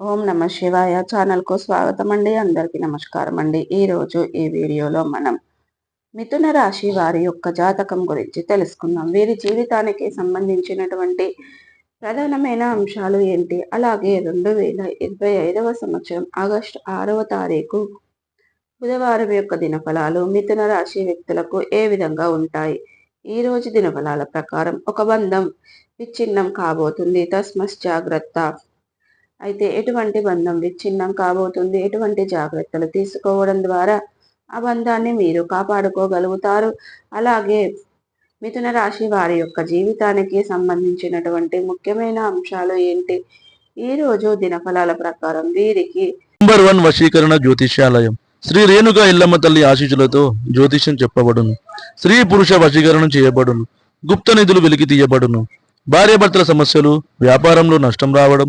ఓం నమ శివాయ ఛానల్కు స్వాగతం అండి అందరికీ నమస్కారం అండి ఈరోజు ఈ వీడియోలో మనం మిథున రాశి వారి యొక్క జాతకం గురించి తెలుసుకుందాం. వీరి జీవితానికి సంబంధించినటువంటి ప్రధానమైన అంశాలు ఏంటి? అలాగే రెండు వేల ఇరవై ఐదవ సంవత్సరం ఆగస్టు ఆరవ తారీఖు బుధవారం యొక్క దినఫలాలు మిథున రాశి వ్యక్తులకు ఏ విధంగా ఉంటాయి? ఈ రోజు దినఫలాల ప్రకారం ఒక బంధం విచ్ఛిన్నం కాబోతుంది. తస్మస్ జాగ్రత్త అయితే ఎటువంటి బంధం విచ్ఛిన్నం కాబోతుంది? ఎటువంటి జాగ్రత్తలు తీసుకోవడం ద్వారా ఆ బంధాన్ని మీరు కాపాడుకోగలుగుతారు? అలాగే మిథున రాశి వారి యొక్క జీవితానికి సంబంధించినటువంటి ముఖ్యమైన అంశాలు ఏంటి? ఈ రోజు దినఫలాల ప్రకారం వీరికి నంబర్ వన్ వశీకరణ జ్యోతిష్యాలయం. శ్రీ రేణుగా ఇల్లమ్మ తల్లి ఆశీస్సులతో జ్యోతిష్యం చెప్పబడును. స్త్రీ పురుష వశీకరణం చేయబడును. గుప్త నిధులు వెలికి తీయబడును. భార్యాభర్తల సమస్యలు వ్యాపారంలో నష్టం రావడం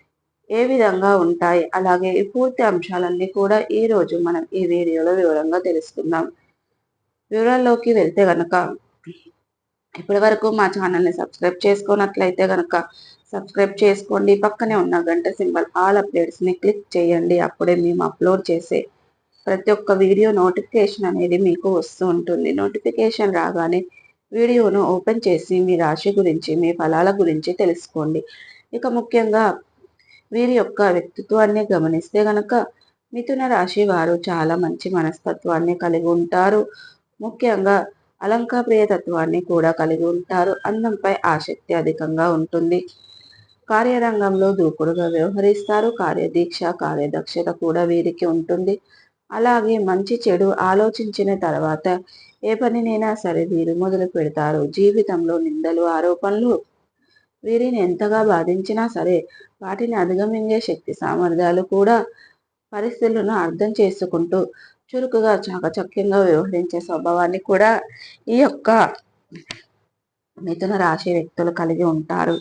ఏ విధంగా ఉంటాయి? అలాగే ఈ పూర్తి అంశాలన్నీ కూడా ఈ రోజు మనం ఈ వీడియోలో వివరంగా తెలుసుకుందాం. వివరాల్లోకి వెళ్తే గనక ఇప్పటి వరకు మా ఛానల్ని సబ్స్క్రైబ్ చేసుకున్నట్లయితే గనక సబ్స్క్రైబ్ చేసుకోండి. పక్కనే ఉన్న గంట సింబల్ ఆల్ అప్డేట్స్ని క్లిక్ చేయండి. అప్పుడే మేము అప్లోడ్ చేసే ప్రతి ఒక్క వీడియో నోటిఫికేషన్ అనేది మీకు వస్తూ ఉంటుంది. నోటిఫికేషన్ రాగానే వీడియోను ఓపెన్ చేసి మీ రాశి గురించి మీ ఫలాల గురించి తెలుసుకోండి. ఇక ముఖ్యంగా వీరి యొక్క వ్యక్తిత్వాన్ని గమనిస్తే గనక మిథున రాశి వారు చాలా మంచి మనస్తత్వాన్ని కలిగి ఉంటారు. ముఖ్యంగా అలంకాప్రియ తత్వాన్ని కూడా కలిగి ఉంటారు. అందంపై ఆసక్తి అధికంగా ఉంటుంది. కార్యరంగంలో దూకుడుగా వ్యవహరిస్తారు. కార్యదీక్ష కార్యదక్షత కూడా వీరికి ఉంటుంది. అలాగే మంచి చెడు ఆలోచించిన తర్వాత ఏ పనినైనా సరే వీరు మొదలు పెడతారు. జీవితంలో నిందలు ఆరోపణలు వీరిని ఎంతగా బాధించినా సరే వాటిని అధిగమించే శక్తి సామర్థ్యాలు కూడా పరిస్థితులను అర్థం చేసుకుంటూ చురుకుగా చాకచక్యంగా వ్యవహరించే స్వభావాన్ని కూడా ఈ యొక్క మిథున రాశి వ్యక్తులు కలిగి ఉంటారు.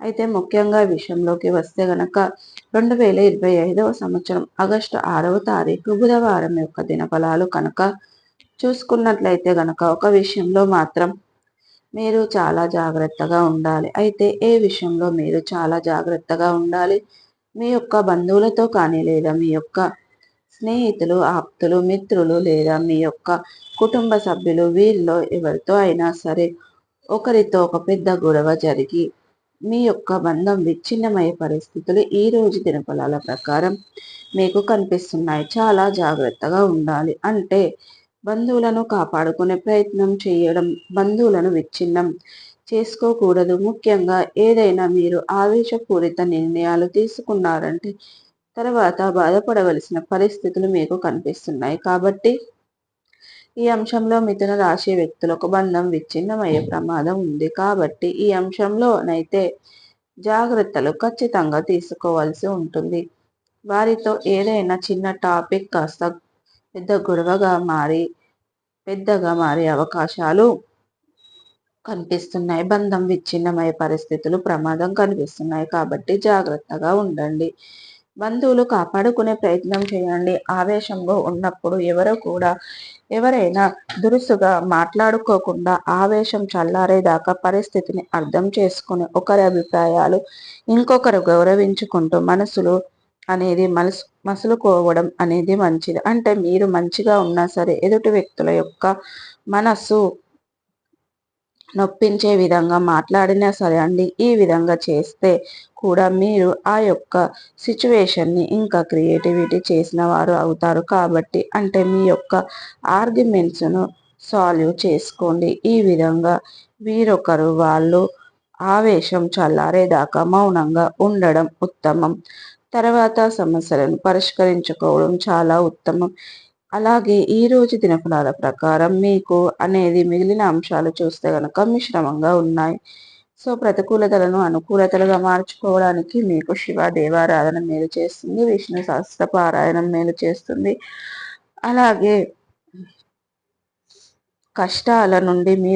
అయితే ముఖ్యంగా విషయంలోకి వస్తే గనక రెండు వేల ఇరవై ఐదవ సంవత్సరం ఆగస్టు ఆరవ తారీఖు బుధవారం యొక్క దినఫలాలు కనుక చూసుకున్నట్లయితే గనక ఒక విషయంలో మాత్రం మీరు చాలా జాగ్రత్తగా ఉండాలి. అయితే ఏ విషయంలో మీరు చాలా జాగ్రత్తగా ఉండాలి? మీ యొక్క బంధువులతో కానీ లేదా మీ యొక్క స్నేహితులు ఆప్తులు మిత్రులు లేదా మీ యొక్క కుటుంబ సభ్యులు వీరిలో ఎవరితో అయినా సరే ఒకరితో ఒక పెద్ద గొడవ జరిగి మీ యొక్క బంధం విచ్ఛిన్నమయ్యే పరిస్థితులు ఈ రోజు దినఫలాల ప్రకారం మీకు కనిపిస్తున్నాయి. చాలా జాగ్రత్తగా ఉండాలి. అంటే బంధువులను కాపాడుకునే ప్రయత్నం చేయడం బంధువులను విచ్ఛిన్నం చేసుకోకూడదు. ముఖ్యంగా ఏదైనా మీరు ఆవేశపూరిత నిర్ణయాలు తీసుకున్నారంటే తర్వాత బాధపడవలసిన పరిస్థితులు మీకు కనిపిస్తున్నాయి. కాబట్టి ఈ అంశంలో మిథున రాశి వ్యక్తులకు బంధం విచ్ఛిన్నమయ్యే ప్రమాదం ఉంది. కాబట్టి ఈ అంశంలోనైతే జాగ్రత్తలు ఖచ్చితంగా తీసుకోవాల్సి ఉంటుంది. వారితో ఏదైనా చిన్న టాపిక్ కాస్త పెద్ద గొడవగా మారి పెద్దగా మారే అవకాశాలు కనిపిస్తున్నాయి. బంధం విచ్ఛిన్నమయ్యే పరిస్థితులు ప్రమాదం కనిపిస్తున్నాయి. కాబట్టి జాగ్రత్తగా ఉండండి. బంధువులు కాపాడుకునే ప్రయత్నం చేయండి. ఆవేశంలో ఉన్నప్పుడు ఎవరు కూడా ఎవరైనా దురుసుగా మాట్లాడుకోకుండా ఆవేశం చల్లారేదాకా పరిస్థితిని అర్థం చేసుకుని ఒకరి అభిప్రాయాలు ఇంకొకరు గౌరవించుకుంటూ మనసులు అనేది మనసు మసులుకోవడం అనేది మంచిది. అంటే మీరు మంచిగా ఉన్నా సరే ఎదుటి వ్యక్తుల యొక్క మనస్సు నొప్పించే విధంగా మాట్లాడినా సరే అండి ఈ విధంగా చేస్తే కూడా మీరు ఆ యొక్క సిచ్యువేషన్ని ఇంకా క్రియేటివిటీ చేసిన వారు అవుతారు. కాబట్టి అంటే మీ యొక్క ఆర్గ్యుమెంట్స్ను సాల్వ్ చేసుకోండి. ఈ విధంగా వీరొకరు వాళ్ళు ఆవేశం చల్లారేదాకా మౌనంగా ఉండడం ఉత్తమం. తర్వాత సమస్యలను పరిష్కరించుకోవడం చాలా ఉత్తమం. అలాగే ఈ రోజు దినఫలాల ప్రకారం మీకు అనేది మిగిలిన అంశాలు చూస్తే గనక మిశ్రమంగా ఉన్నాయి. సో ప్రతికూలతలను అనుకూలతలుగా మార్చుకోవడానికి మీకు శివ దేవారాధన మేలు చేస్తుంది. విష్ణు సహస్ర పారాయణం మేలు చేస్తుంది. అలాగే కష్టాల నుండి మీరు